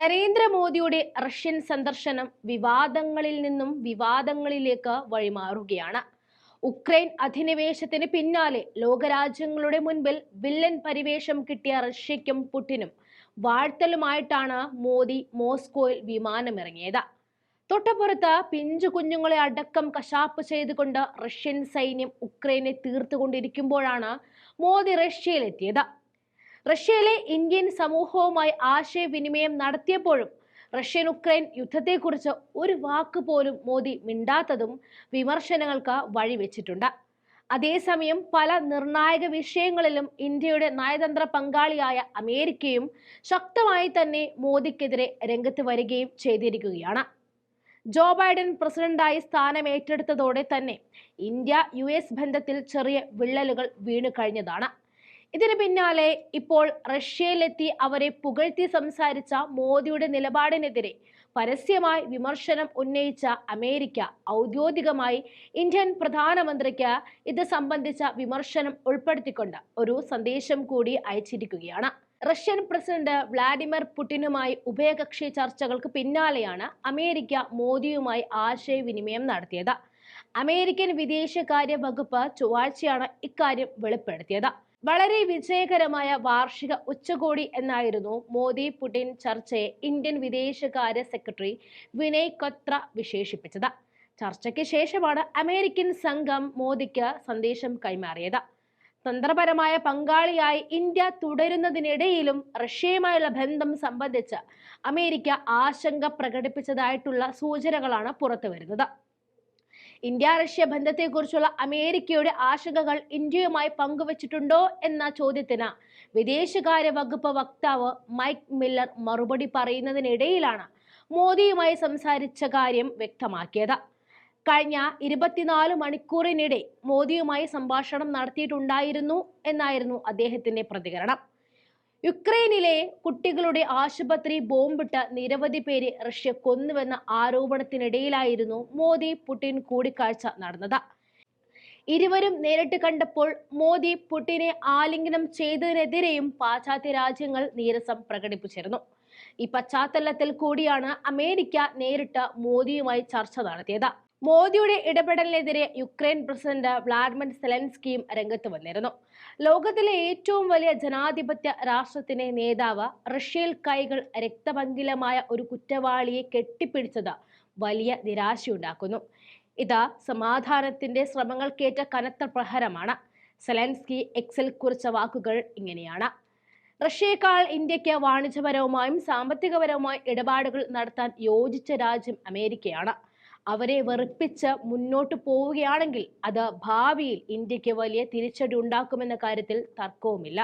നരേന്ദ്രമോദിയുടെ റഷ്യൻ സന്ദർശനം വിവാദങ്ങളിൽ നിന്നും വിവാദങ്ങളിലേക്ക് വഴിമാറുകയാണ്. ഉക്രൈൻ അധിനിവേശത്തിന് പിന്നാലെ ലോകരാജ്യങ്ങളുടെ മുൻപിൽ വില്ലൻ പരിവേഷം കിട്ടിയ റഷ്യയ്ക്കും പുട്ടിനും വാഴ്ത്തലുമായിട്ടാണ് മോദി മോസ്കോയിൽ വിമാനമിറങ്ങിയത്. തൊട്ടപ്പുറത്ത് പിഞ്ചു കുഞ്ഞുങ്ങളെ അടക്കം കശാപ്പ് ചെയ്തുകൊണ്ട് റഷ്യൻ സൈന്യം ഉക്രൈനെ തീർത്തുകൊണ്ടിരിക്കുമ്പോഴാണ് മോദി റഷ്യയിലെത്തിയത്. റഷ്യയിലെ ഇന്ത്യൻ സമൂഹവുമായി ആശയവിനിമയം നടത്തിയപ്പോഴും റഷ്യൻ ഉക്രൈൻ യുദ്ധത്തെക്കുറിച്ച് ഒരു വാക്ക് പോലും മോദി മിണ്ടാത്തതും വിമർശനങ്ങൾക്ക് വഴിവെച്ചിട്ടുണ്ട് അതേസമയം പല നിർണായക വിഷയങ്ങളിലും ഇന്ത്യയുടെ നയതന്ത്ര പങ്കാളിയായ അമേരിക്കയും ശക്തമായി തന്നെ മോദിക്കെതിരെ രംഗത്ത് വരികയും ചെയ്തിരിക്കുകയാണ്. ജോ ബൈഡൻ പ്രസിഡന്റായി സ്ഥാനം ഏറ്റെടുത്തതോടെ തന്നെ ഇന്ത്യ യു ബന്ധത്തിൽ ചെറിയ വിള്ളലുകൾ വീണു കഴിഞ്ഞതാണ്. ഇതിന് പിന്നാലെ ഇപ്പോൾ റഷ്യയിലെത്തി അവരെ പുകഴ്ത്തി സംസാരിച്ച മോദിയുടെ നിലപാടിനെതിരെ പരസ്യമായി വിമർശനം ഉന്നയിച്ച അമേരിക്ക ഔദ്യോഗികമായി ഇന്ത്യൻ പ്രധാനമന്ത്രിക്ക് ഇത് സംബന്ധിച്ച വിമർശനം ഉൾപ്പെടുത്തിക്കൊണ്ട് ഒരു സന്ദേശം കൂടി അയച്ചിരിക്കുകയാണ്. റഷ്യൻ പ്രസിഡന്റ് വ്ളാഡിമിർ പുടിനുമായി ഉഭയകക്ഷി ചർച്ചകൾക്ക് പിന്നാലെയാണ് അമേരിക്ക മോദിയുമായി ആശയവിനിമയം നടത്തിയത്. അമേരിക്കൻ വിദേശകാര്യ വകുപ്പ് ചൊവ്വാഴ്ചയാണ് ഇക്കാര്യം വെളിപ്പെടുത്തിയത്. വളരെ വിജയകരമായ വാർഷിക ഉച്ചകോടി എന്നായിരുന്നു മോദി പുടിൻ ചർച്ചയെ ഇന്ത്യൻ വിദേശകാര്യ സെക്രട്ടറി വിനയ് കൊത്ര വിശേഷിപ്പിച്ചത്. ചർച്ചയ്ക്ക് ശേഷമാണ് അമേരിക്കൻ സംഘം മോദിക്ക് സന്ദേശം കൈമാറിയത്. തന്ത്രപരമായ പങ്കാളിയായി ഇന്ത്യ തുടരുന്നതിനിടയിലും റഷ്യയുമായുള്ള ബന്ധം സംബന്ധിച്ച് അമേരിക്ക ആശങ്ക പ്രകടിപ്പിച്ചതായിട്ടുള്ള സൂചനകളാണ് പുറത്തുവരുന്നത്. ഇന്ത്യ റഷ്യ ബന്ധത്തെക്കുറിച്ചുള്ള അമേരിക്കയുടെ ആശങ്കകൾ ഇന്ത്യയുമായി പങ്കുവച്ചിട്ടുണ്ടോ എന്ന ചോദ്യത്തിന് വിദേശകാര്യ വകുപ്പ് വക്താവ് മൈക്ക് മില്ലർ മറുപടി പറയുന്നതിനിടയിലാണ് മോദിയുമായി സംസാരിച്ച കാര്യം വ്യക്തമാക്കിയത്. കഴിഞ്ഞ ഇരുപത്തിനാല് മണിക്കൂറിനിടെ മോദിയുമായി സംഭാഷണം നടത്തിയിട്ടുണ്ടായിരുന്നു എന്നായിരുന്നു അദ്ദേഹത്തിന്റെ പ്രതികരണം. യുക്രൈനിലെ കുട്ടികളുടെ ആശുപത്രി ബോംബിട്ട് നിരവധി പേരെ റഷ്യ കൊന്നുവെന്ന ആരോപണത്തിനിടയിലായിരുന്നു മോദി പുടിൻ കൂടിക്കാഴ്ച നടന്നത്. ഇരുവരും നേരിട്ട് കണ്ടപ്പോൾ മോദി പുടിനെ ആലിംഗനം ചെയ്തതിനെതിരെയും പാശ്ചാത്യ രാജ്യങ്ങൾ നീരസം പ്രകടിപ്പിച്ചിരുന്നു. ഈ പശ്ചാത്തലത്തിൽ കൂടിയാണ് അമേരിക്ക നേരിട്ട് മോദിയുമായി ചർച്ച നടത്തിയത്. മോദിയുടെ ഇടപെടലിനെതിരെ യുക്രൈൻ പ്രസിഡന്റ് വ്ളാഡിമിർ സെലൻസ്കിയും രംഗത്ത് വന്നിരുന്നു. ലോകത്തിലെ ഏറ്റവും വലിയ ജനാധിപത്യ രാഷ്ട്രത്തിന്റെ നേതാവ് റഷ്യയിൽ കൈകൾ രക്തപങ്കിലമായ ഒരു കുറ്റവാളിയെ കെട്ടിപ്പിടിച്ചത് വലിയ നിരാശയുണ്ടാക്കുന്നു. ഇത് സമാധാനത്തിന്റെ ശ്രമങ്ങൾക്കേറ്റ കനത്ത പ്രഹരമാണ്. സെലൻസ്കി എക്സിൽ കുറിച്ച വാക്കുകൾ ഇങ്ങനെയാണ്. റഷ്യയേക്കാൾ ഇന്ത്യയ്ക്ക് വാണിജ്യപരവുമായും സാമ്പത്തികപരവുമായും ഇടപാടുകൾ നടത്താൻ യോജിച്ച രാജ്യം അമേരിക്കയാണ്. അവരെ വെറുപ്പിച്ച് മുന്നോട്ട് പോവുകയാണെങ്കിൽ അത് ഭാവിയിൽ ഇന്ത്യയ്ക്ക് വലിയ തിരിച്ചടി ഉണ്ടാക്കുമെന്ന കാര്യത്തിൽ തർക്കവുമില്ല.